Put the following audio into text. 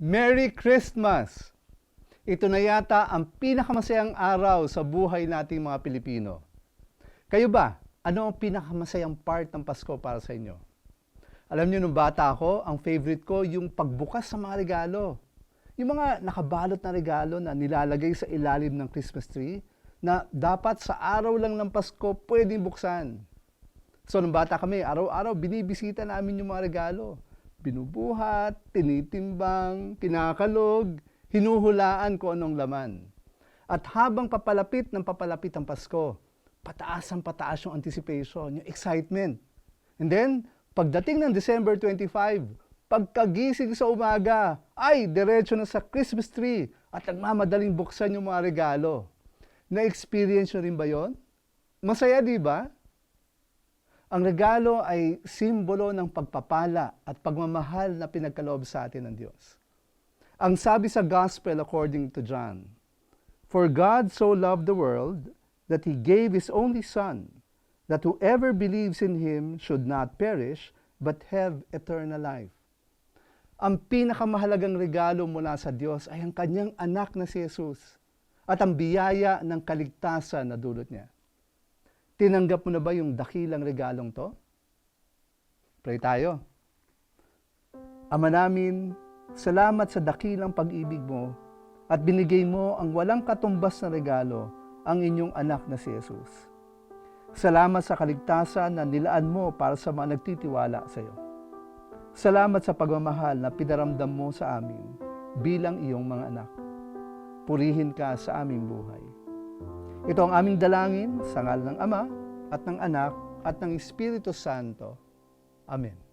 Merry Christmas! Ito na yata ang pinakamasayang araw sa buhay nating mga Pilipino. Kayo ba, ano ang pinakamasayang part ng Pasko para sa inyo? Alam niyo, nung bata ako, ang favorite ko yung pagbukas sa mga regalo. Yung mga nakabalot na regalo na nilalagay sa ilalim ng Christmas tree na dapat sa araw lang ng Pasko pwedeng buksan. So nung bata kami, araw-araw binibisita namin yung mga regalo. Binubuhat, tinitimbang, kinakalog, hinuhulaan kung anong laman. At habang papalapit ng papalapit ang Pasko, pataas ang pataas yung anticipation, yung excitement. And then, pagdating ng December 25, pagkagising sa umaga, ay diretso na sa Christmas tree at nagmamadaling buksan yung mga regalo. Na-experience nyo rin ba yon? Masaya, di ba? Ang regalo ay simbolo ng pagpapala at pagmamahal na pinagkaloob sa atin ng Diyos. Ang sabi sa Gospel according to John, For God so loved the world that He gave His only Son, that whoever believes in Him should not perish, but have eternal life. Ang pinakamahalagang regalo mula sa Diyos ay ang kanyang anak na si Jesus at ang biyaya ng kaligtasan na dulot niya. Tinanggap mo na ba yung dakilang regalong to? Pray tayo. Ama namin, salamat sa dakilang pag-ibig mo at binigay mo ang walang katumbas na regalo, ang inyong anak na si Jesus. Salamat sa kaligtasan na nilaan mo para sa mga nagtitiwala sa iyo. Salamat sa pagmamahal na pinaramdam mo sa amin bilang iyong mga anak. Purihin ka sa aming buhay. Ito ang aming dalangin sa ngalan ng Ama at ng Anak at ng Espiritu Santo. Amen.